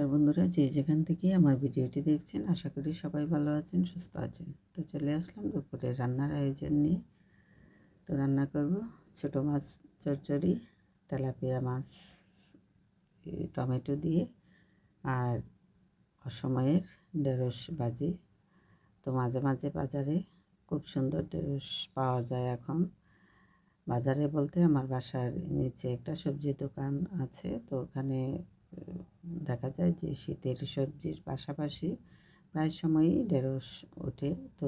নমস্কার বন্ধুরা, যে যেখান থেকে আমার ভিডিওটি দেখছেন, আশা করি সবাই ভালো আছেন, সুস্থ আছেন। তো চলে আসলাম দুপুরে রান্নার আয়োজন নিয়ে। তো রান্না করব ছোট মাছ চচ্চড়ি, তেলাপিয়া মাছ টমেটো দিয়ে, আর অসময়ের ঢেঁড়স ভাজি। তো মাঝে মাঝে বাজারে খুব সুন্দর ঢেঁড়স পাওয়া যায় এখন। বাজারে বলতে আমার বাসার নিচে একটা সবজি দোকান আছে, তো ওখানে দেখা যায় যে শীতের সবজির পাশাপাশি প্রায় সময়ই ঢেঁড়স ওঠে। তো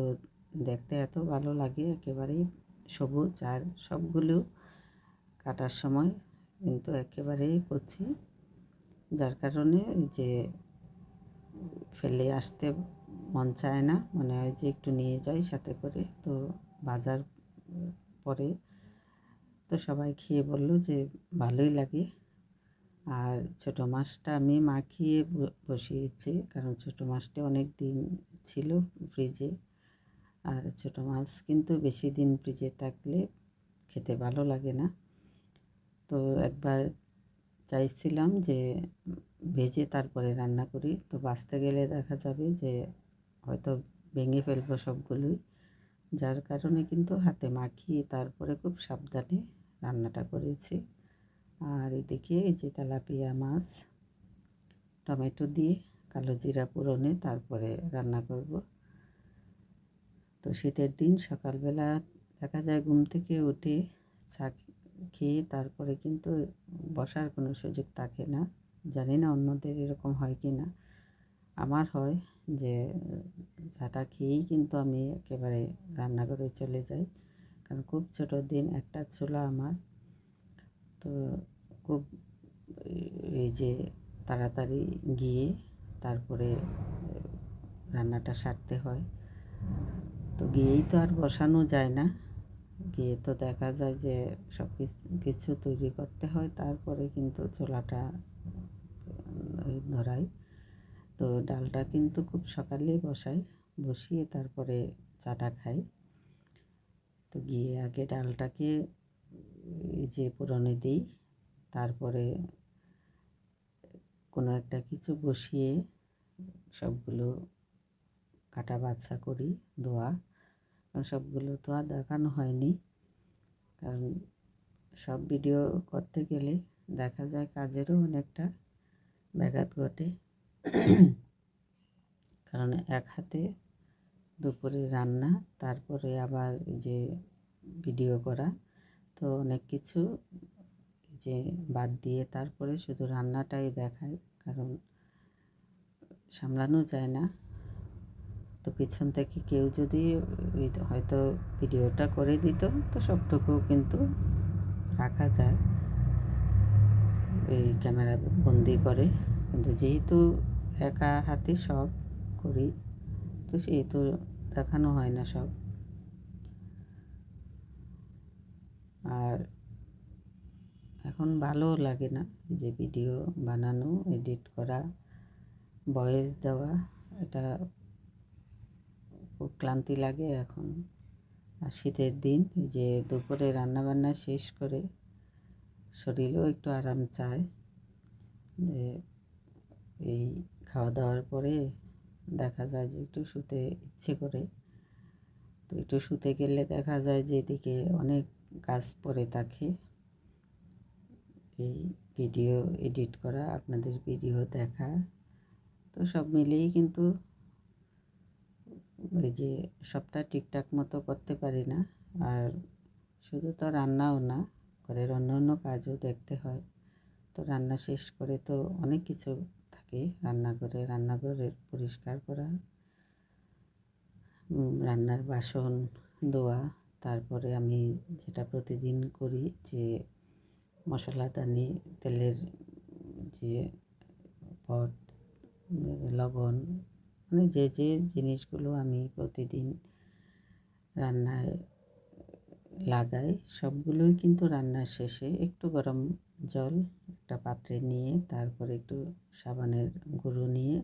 দেখতে এত ভালো লাগে একেবারেই সবুজ আর সবগুলো কাটার সময় কিন্তু একেবারেই কচি। যার কারণে যে ফেলে আসতে মন চায় না, মনে হয় যে একটু নিয়ে যাই সাথে করে। তো বাজার পরে তো সবাই খেয়ে বলল যে ভালোই লাগে। আর ছোটো মাছটা আমি মাখিয়ে বসিয়েছি, কারণ ছোটো মাছটা অনেক দিন ছিল ফ্রিজে। আর ছোটো মাছ কিন্তু বেশি দিন ফ্রিজে থাকলে খেতে ভালো লাগে না। তো একবার চাইছিলাম যে ভেজে তারপরে রান্না করি, তো বাঁচতে গেলে দেখা যাবে যে হয়তো ভেঙে ফেলব সবগুলোই। যার কারণে কিন্তু হাতে মাখিয়ে তারপরে খুব সাবধানে রান্নাটা করেছি। আর এদিকে এই যে তেলাপিয়া মাছ, টমেটো দিয়ে কালো জিরা পুরনে তারপরে রান্না করব। তো শীতের দিন সকালবেলা দেখা যায় ঘুম থেকে উঠে চা খেয়ে তারপরে কিন্তু বসার কোনো সুযোগ থাকে না। জানি না অন্যদের এরকম হয় কি না। আমার হয় যে চাটা খেয়েই কিন্তু আমি একেবারে রান্নাঘরে চলে যাই। কারণ খুব ছোটো দিন একটা ছোলা আমার। তো খুব এই যে তাড়াতাড়ি গিয়ে তারপরে রান্নাটা সারতে হয়। তো গিয়েই তো আর বসানো যায় না। গিয়ে তো দেখা যায় যে সব কিছু তৈরি করতে হয়, তারপরে কিন্তু চোলাটা ধরাই। তো ডালটা কিন্তু খুব সকালেই বসাই, বসিয়ে তারপরে চাটা খাই। তো গিয়ে আগে ডালটাকে এই যে পুরনে দিই তারপরে কোনো একটা কিছু বসিয়ে সবগুলো কাটা বাছা করি, ধোয়া। সবগুলো তো আর দেখানো হয়নি। কারণ সব ভিডিও করতে গেলে দেখা যায় কাজেরও অনেকটা ব্যাঘাত ঘটে। কারণ এক হাতে দুপুরে রান্না, তারপরে আবার যে ভিডিও করা, তো অনেক কিছু যে বাদ দিয়ে তারপরে শুধু রান্নাটাই দেখায়, কারণ সামলানো যায় না। তো পিছন থেকে কেউ যদি হয়তো ভিডিওটা করে দিত, তো সবটুকু কিন্তু রাখা যায়। এই ক্যামেরা বন্দি করে। কিন্তু যেহেতু একা হাতে সব করি, তো সেহেতু দেখানো হয় না সব। আর এখন ভালো লাগে না যে ভিডিও বানানো, এডিট করা, ভয়েস দেওয়া, এটা খুব ক্লান্তি লাগে এখন। আর শীতের দিন যে দুপুরে রান্নাবান্না শেষ করে শরীরও একটু আরাম চায়। যে এই খাওয়া দাওয়ার পরে দেখা যায় যে একটু শুতে ইচ্ছে করে। তো একটু শুতে গেলে দেখা যায় যে এদিকে অনেক কাজ পড়ে থাকে। এই ভিডিও এডিট করা, আপনাদের ভিডিও দেখা। তো সব মিলিয়েই কিন্তু ওই যে সবটা ঠিকঠাক মতো করতে পারি না। আর শুধু তো রান্নাও না, ঘরের অন্য অন্য কাজও দেখতে হয়। তো রান্না শেষ করে তো অনেক কিছু থাকে, রান্নাঘরে রান্নাঘরের পরিষ্কার করা রান্নার বাসন, ধোয়া। তারপরে আমি যেটা প্রতিদিন করি যে মশলাদানি তেলের যে পট লবণ মানে যে যে জিনিসগুলো আমি প্রতিদিন রান্নায় লাগাই, সবগুলোই কিন্তু রান্নার শেষে একটু গরম জল, একটা পাত্রে নিয়ে তারপরে একটু সাবানের গুঁড়ো নিয়ে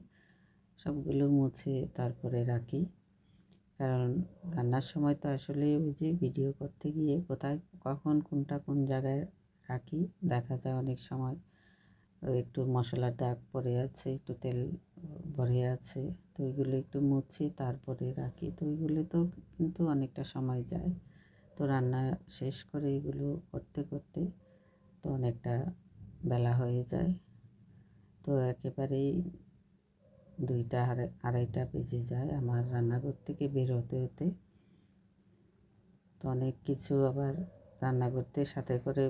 সবগুলো মুছে তারপরে রাখি। কারণ রান্নার সময় তো আসলে ওই যে ভিডিও করতে গিয়ে কোথায়, কখন কোনটা কোন জায়গায় রাখি দেখা যায় অনেক সময়। একটু মশলার দাগ পড়ে আছে, একটু তেল ভরে আছে, তো ওইগুলো একটু মুছি, তারপরে রাখি। তো ওইগুলো তো কিন্তু অনেকটা সময় যায়। তো রান্না শেষ করে এগুলো করতে করতে তো অনেকটা বেলা হয়ে যায়। তো একেবারেই দুইটা আড়াইটা বেজে যায় আমার রান্নাঘর থেকে বের হতে হতে। তো অনেক কিছু আবার রান্না করতে সাথে করে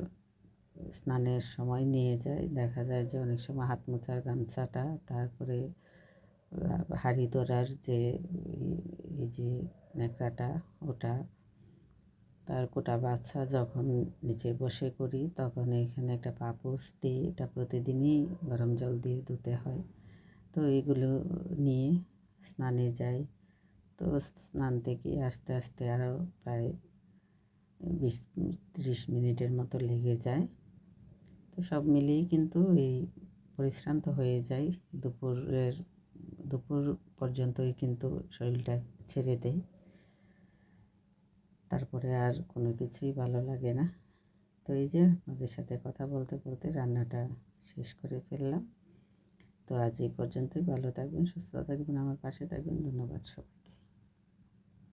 স্নানের সময় নিয়ে যায়। দেখা যায় যে অনেক সময় হাত মোছার গামছাটা, তারপরে হাড়ি ধরার যে এই যে ন্যাকড়াটা, ওটা, তার কোটা বাচ্চা যখন নিচে বসে করি, তখন এখানে একটা পাপোস দিই এটা প্রতিদিনই গরম জল দিয়ে ধুতে হয়। তো এগুলো নিয়ে স্নানে যাই। তো স্নান থেকে আস্তে আস্তে আরও প্রায় বিশ, ত্রিশ মিনিটের মতো লেগে যায়। তো সব মিলিয়েই কিন্তু এই পরিশ্রান্ত হয়ে যায় দুপুরের, দুপুর পর্যন্তই কিন্তু শরীরটা ছেড়ে দেয় তারপরে আর কোনো কিছুই ভালো লাগে না। তো এই যে আপনাদের সাথে কথা বলতে বলতে রান্নাটা শেষ করে ফেললাম। তো আজ এই পর্যন্তই। ভালো থাকবেন, সুস্থ থাকবেন, আমার পাশে থাকবেন। ধন্যবাদ সবাই